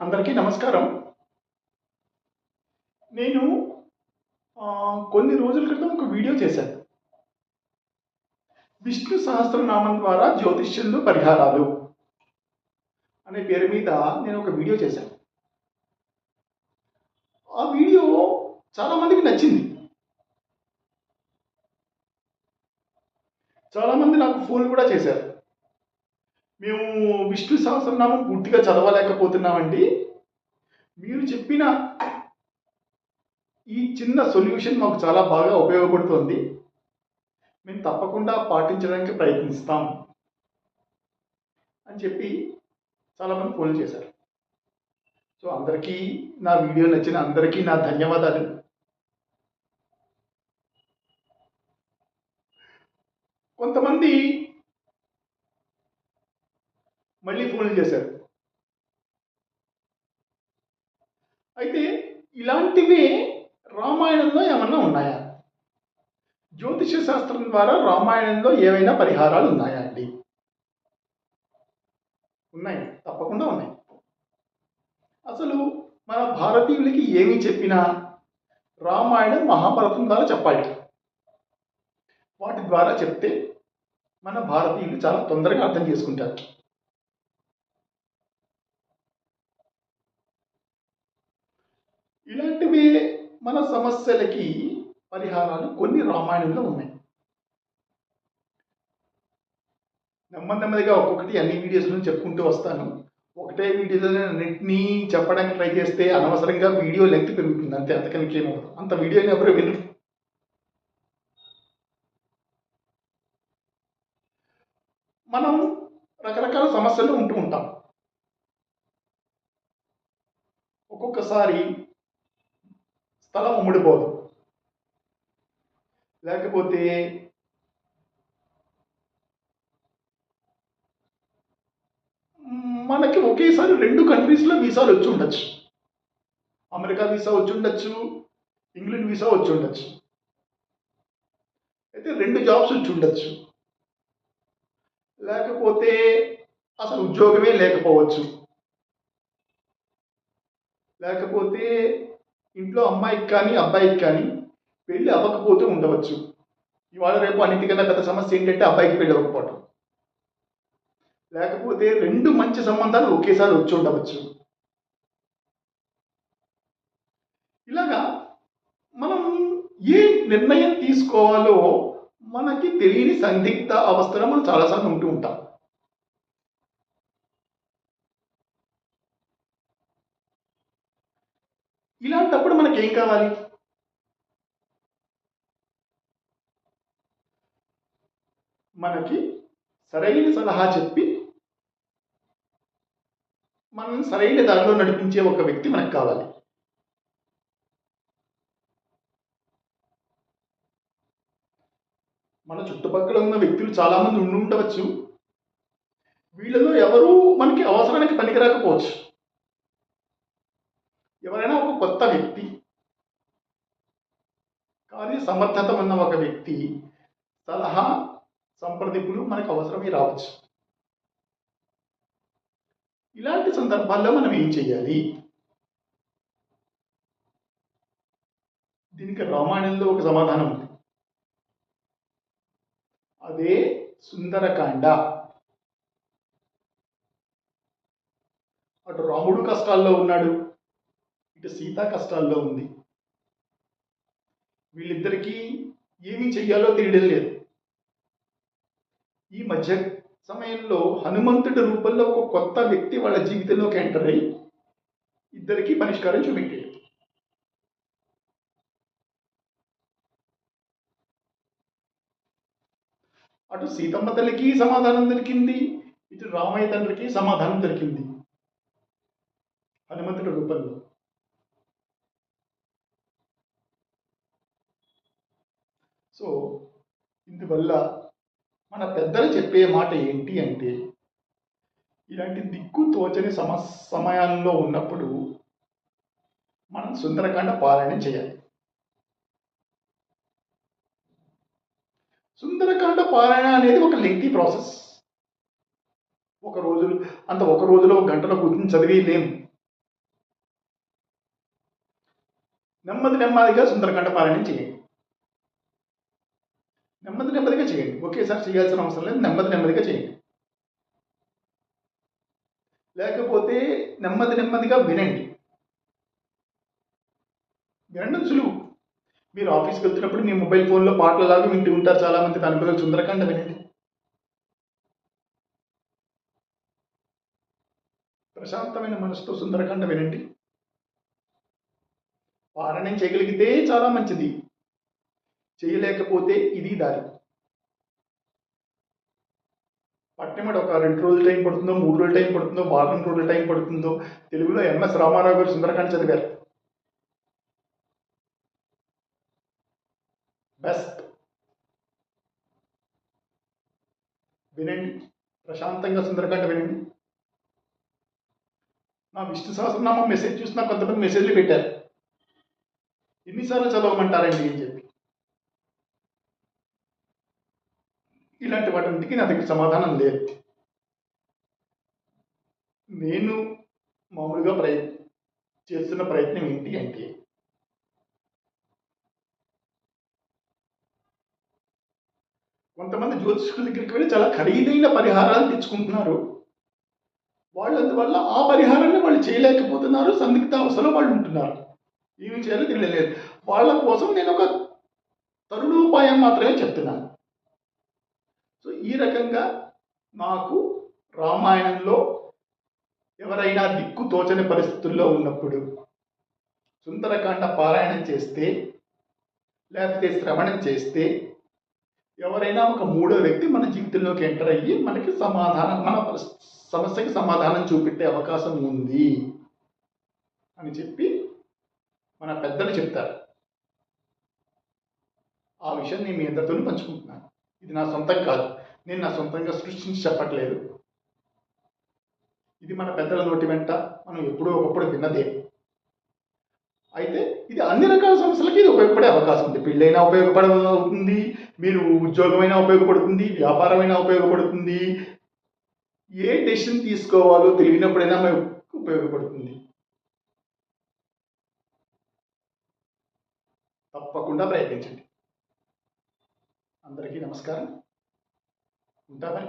అందరికీ నమస్కారం. నేను కొన్ని రోజుల క్రితం ఒక వీడియో చేశాను. విష్ణు సహస్రనామం ద్వారా జ్యోతిష్యంలో పరిహారాలు అనే పేరు మీద నేను ఒక వీడియో చేశాను. ఆ వీడియో చాలా మందికి నచ్చింది. చాలామంది నాకు ఫోన్ కూడా చేశారు. మేము విష్ణు సహస్రనామం పూర్తిగా చదవలేకపోతున్నామండి. మీరు చెప్పిన ఈ చిన్న సొల్యూషన్ మాకు చాలా బాగా ఉపయోగపడుతుంది. మేము తప్పకుండా పాటించడానికి ప్రయత్నిస్తాం అని చెప్పి చాలామంది ఫోన్ చేశారు. సో అందరికీ నా వీడియో నచ్చిన అందరికీ నా ధన్యవాదాలు. కొంతమంది మళ్ళీ ఫోన్లు చేశారు. అయితే ఇలాంటివి రామాయణంలో ఏమన్నా ఉన్నాయా? జ్యోతిష శాస్త్రం ద్వారా రామాయణంలో ఏవైనా పరిహారాలు ఉన్నాయా అండి? ఉన్నాయి. తప్పకుండా ఉన్నాయి. అసలు మన భారతీయులకి ఏమి చెప్పినా రామాయణం మహాభారతం ద్వారా చెప్పాలి. వాటి ద్వారా చెప్తే మన భారతీయులు చాలా తొందరగా అర్థం చేసుకుంటారు ఇలాంటివి మన సమస్యలకి పరిహారాలు కొన్ని రామాయణంలో ఉన్నాయి. నెమ్మది నెమ్మదిగా ఒక్కొక్కటి అన్ని వీడియోస్లో చెప్పుకుంటూ వస్తాను. ఒకటే వీడియోలో అన్నింటినీ చెప్పడానికి ట్రై చేస్తే అనవసరంగా వీడియో లెంత్ పెరుగుతుంది. అంతే అంతకని ఏమవుతుంది అంత వీడియోని ఎవరు వినరు. మనం రకరకాల సమస్యలు ఉంటూ ఉంటాం. ఒక్కొక్కసారి స్థలం ఉమ్మిడిపోదు. లేకపోతే మనకి ఒకేసారి రెండు కంట్రీస్లో వీసాలు వచ్చి ఉండొచ్చు. అమెరికా వీసా వచ్చి ఉండొచ్చు ఇంగ్లాండ్ వీసా వచ్చి ఉండొచ్చు. అయితే రెండు జాబ్స్ వచ్చి ఉండొచ్చు. లేకపోతే అసలు ఉద్యోగమే లేకపోవచ్చు. లేకపోతే ఇంట్లో అమ్మాయికి కానీ అబ్బాయికి కానీ పెళ్ళి అవ్వకపోతే ఉండవచ్చు. ఇవాళ రేపు అన్నిటికన్నా పెద్ద సమస్య ఏంటంటే అబ్బాయికి పెళ్ళి అవ్వకపోవటం. లేకపోతే రెండు మంచి సంబంధాలు ఒకేసారి వచ్చి ఉండవచ్చు. ఇలాగా మనం ఏ నిర్ణయం తీసుకోవాలో మనకి తెలియని సందిగ్ధ అవస్థలో మనం చాలాసార్లు ఉంటూ ఉంటాం. మనకి ఏం కావాలి? మనకి సరైన సలహా చెప్పి మనం సరైన దారిలో నడిపించే ఒక వ్యక్తి మనకు కావాలి. మన చుట్టుపక్కల ఉన్న వ్యక్తులు చాలా మంది ఉండి ఉండవచ్చు. వీళ్ళలో ఎవరు మనకి అవసరానికి పనికిరాకపోవచ్చు. ఎవరైనా ఒక కొత్త వ్యక్తి కానీ సమర్థత ఉన్న ఒక వ్యక్తి సలహా సంప్రదింపులు మనకు అవసరమే రావచ్చు. ఇలాంటి సందర్భాల్లో మనం ఏం చేయాలి? దీనికి రామాయణంలో ఒక సమాధానం ఉంది. అదే సుందరకాండ. అటు రాముడు కష్టాల్లో ఉన్నాడు ఇటు సీత కష్టాల్లో ఉంది. వీళ్ళిద్దరికీ ఏమి చెయ్యాలో తెలియడం లేదు. ఈ మధ్య సమయంలో హనుమంతుడి రూపంలో ఒక కొత్త వ్యక్తి వాళ్ళ జీవితంలోకి ఎంటర్ అయ్యి ఇద్దరికి పరిష్కారం చూపెట్టాడు అటు సీతమ్మ తల్లికి సమాధానం దొరికింది ఇటు రామయ్య తండ్రికి సమాధానం దొరికింది. హనుమంతుడి రూపంలో. సో ఇందువల్ల మన పెద్దలు చెప్పే మాట ఏంటి అంటే ఇలాంటి దిక్కు తోచని సమ సమయాల్లో ఉన్నప్పుడు మనం సుందరకాండ పారాయణ చేయాలి. సుందరకాండ పారాయణ అనేది ఒక లెంగ్తీ ప్రాసెస్ ఒక రోజు అంత ఒక రోజులో గంటలో కూర్చుని చదివి లేము నెమ్మది నెమ్మదిగా సుందరకాండ పారాయణం చేయండి. నెమ్మది నెమ్మదిగా చేయండి. ఒకేసారి చేయాల్సిన అవసరం లేదు. నెమ్మది నెమ్మదిగా చేయండి. లేకపోతే నెమ్మది నెమ్మదిగా వినండి. వినడం సులువు. మీరు ఆఫీస్కి వెళ్తున్నప్పుడు మీ మొబైల్ ఫోన్లో పాటలలాగా వింటూ ఉంటారు చాలామంది. దాని సుందరకాండ వినండి. ప్రశాంతమైన మనసుతో సుందరకాండ వినండి. పారాయణం చేయగలిగితే చాలా మంచిది. చేయలేకపోతే ఇది దారి. పట్టెమట ఒక రెండు రోజుల టైం పడుతుందో మూడు రోజుల టైం పడుతుందో వారం రోజుల టైం పడుతుందో తెలుగులో ఎంఎస్ రామారావు గారు సుందరకాండ చదివారు. బెస్ట్. వినండి. ప్రశాంతంగా సుందరకాండ వినండి. నా విష్ణు సహస్రనామం మెసేజ్ చూసిన కొంతమంది మెసేజ్లు పెట్టారు. ఎన్నిసార్లు చదవమంటారండి అని చెప్పి. ఇలాంటి వాటికి నా దగ్గర సమాధానం లేదు. నేను మామూలుగా ప్రయ చేస్తున్న ప్రయత్నం ఏంటి అంటే కొంతమంది జ్యోతిష్కుల దగ్గరికి వెళ్ళి చాలా ఖరీదైన పరిహారాలు తెచ్చుకుంటున్నారు. వాళ్ళు అందువల్ల ఆ పరిహారాన్ని వాళ్ళు చేయలేకపోతున్నారు సందిగ్ధ అవసరం వాళ్ళు ఉంటున్నారు. ఏమి చేయాలో తెలియలేదు. వాళ్ళ కోసం నేను ఒక తరుణోపాయం మాత్రమే చెప్తున్నాను. సో ఈ రకంగా నాకు రామాయణంలో ఎవరైనా దిక్కు తోచని పరిస్థితుల్లో ఉన్నప్పుడు సుందరకాండ పారాయణం చేస్తే లేకపోతే శ్రవణం చేస్తే ఎవరైనా ఒక మూడో వ్యక్తి మన జీవితంలోకి ఎంటర్ అయ్యి మనకి సమాధానం మన సమస్యకి సమాధానం చూపెట్టే అవకాశం ఉంది అని చెప్పి మన పెద్దలు చెప్తారు. ఆ విషయం నేను మీ అందరితో పంచుకుంటున్నాను. ఇది నా సొంతం కాదు. నేను నా సొంతంగా సృష్టించి చెప్పట్లేదు. ఇది మన పెద్దల నోటి వెంట మనం ఎప్పుడో ఒకప్పుడు విన్నదే. అయితే ఇది అన్ని రకాల సమస్యలకి ఇది ఉపయోగపడే అవకాశం ఉంది. పెళ్ళైనా ఉపయోగపడుతుంది మీరు ఉద్యోగమైనా ఉపయోగపడుతుంది వ్యాపారమైనా ఉపయోగపడుతుంది. ఏ డెసిషన్ తీసుకోవాలో తెలియనప్పుడైనా మనకు ఉపయోగపడుతుంది. తప్పకుండా ప్రయత్నించండి. అందరికీ నమస్కారం. ఉంటా మరి